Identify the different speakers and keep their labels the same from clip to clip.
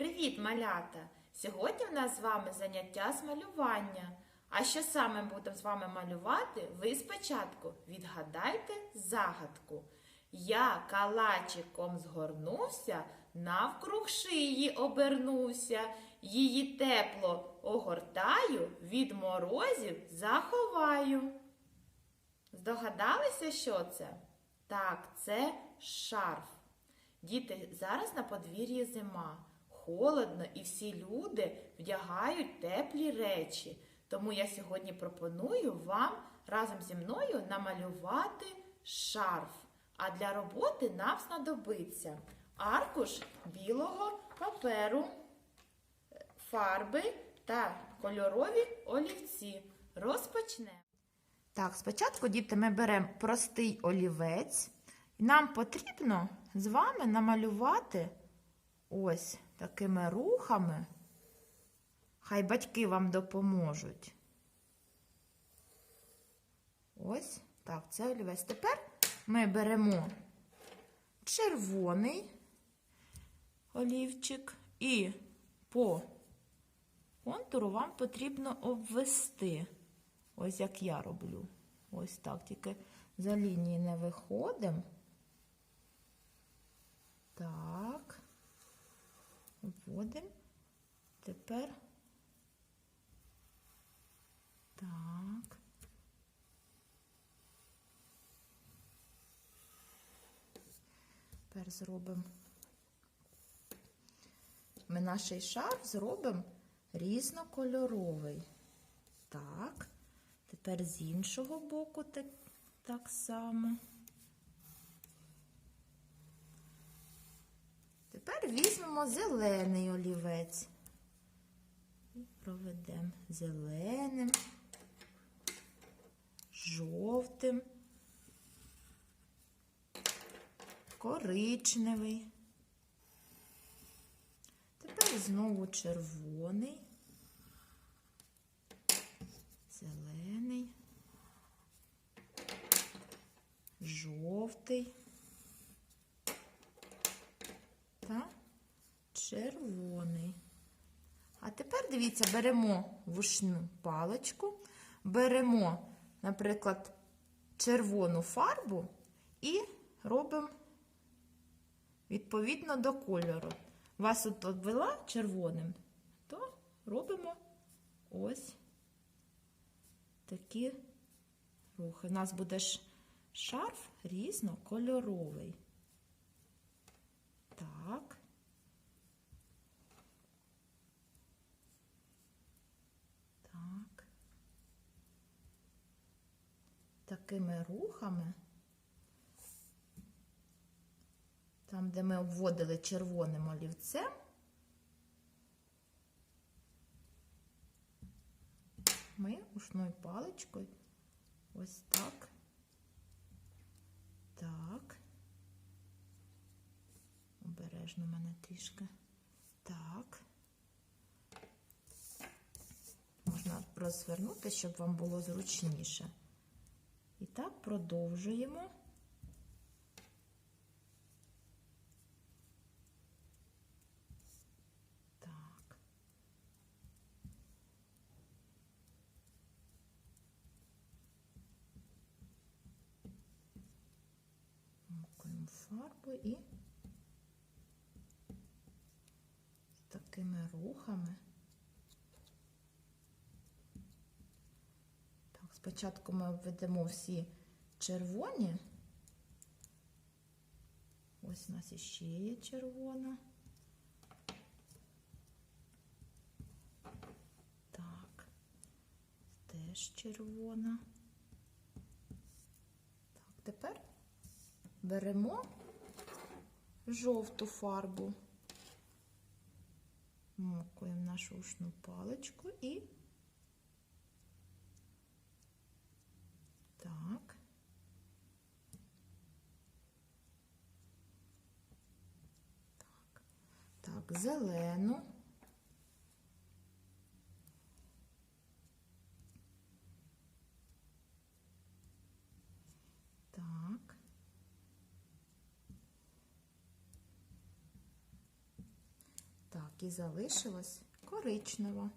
Speaker 1: Привіт, малята! Сьогодні в нас з вами заняття з малювання. А що саме будемо з вами малювати, ви спочатку відгадайте загадку. Я калачиком згорнувся, навкруг шиї обернувся, її тепло огортаю, від морозів заховаю. Здогадалися, що це? Так, це шарф. Діти, зараз на подвір'ї зима. Холодно і всі люди вдягають теплі речі. Тому я сьогодні пропоную вам разом зі мною намалювати шарф. А для роботи нам знадобиться аркуш білого паперу, фарби та кольорові олівці. Розпочнемо. Так, спочатку, діти, ми беремо простий олівець. Нам потрібно з вами намалювати ось такими рухами. Хай батьки вам допоможуть. Ось так, це олівець. Тепер ми беремо червоний олівчик і по контуру вам потрібно обвести. Ось як я роблю. Ось так, тільки за лінії не виходимо. Так. Вводимо. Тепер. Так. Тепер зробимо. Ми наш шарф зробимо різнокольоровий. Так. Тепер з іншого боку так, так само. Тепер візьмемо зелений олівець. І проведемо зеленим, жовтим, коричневий. Тепер знову червоний. зелений, жовтий та червоний. А тепер, дивіться, беремо вушну паличку, беремо, наприклад, червону фарбу і робимо відповідно до кольору. Вас тут обвела червоним, то робимо ось такі рухи. У нас буде шарф різнокольоровий. Так. Так. Такими рухами, там, де ми обводили червоним олівцем, ми ушною паличкою ось так. Так. Обережно мене трішки. Так. Можна розвернути, щоб вам було зручніше. І так продовжуємо. Так. Макуємо фарбу і такими рухами. Так, спочатку ми обведемо всі червоні. Ось у нас іще є червона. Так, теж червона. Так, тепер беремо жовту фарбу, мокуємо нашу ушну паличку і так. Так, так, зелену. Так. Так, і залишилось коричнево.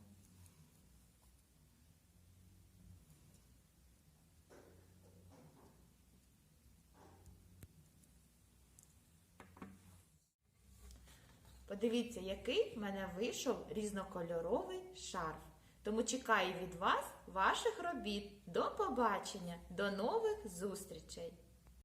Speaker 1: Подивіться, який в мене вийшов різнокольоровий шарф. Тому чекаю від вас ваших робіт. До побачення, до нових зустрічей!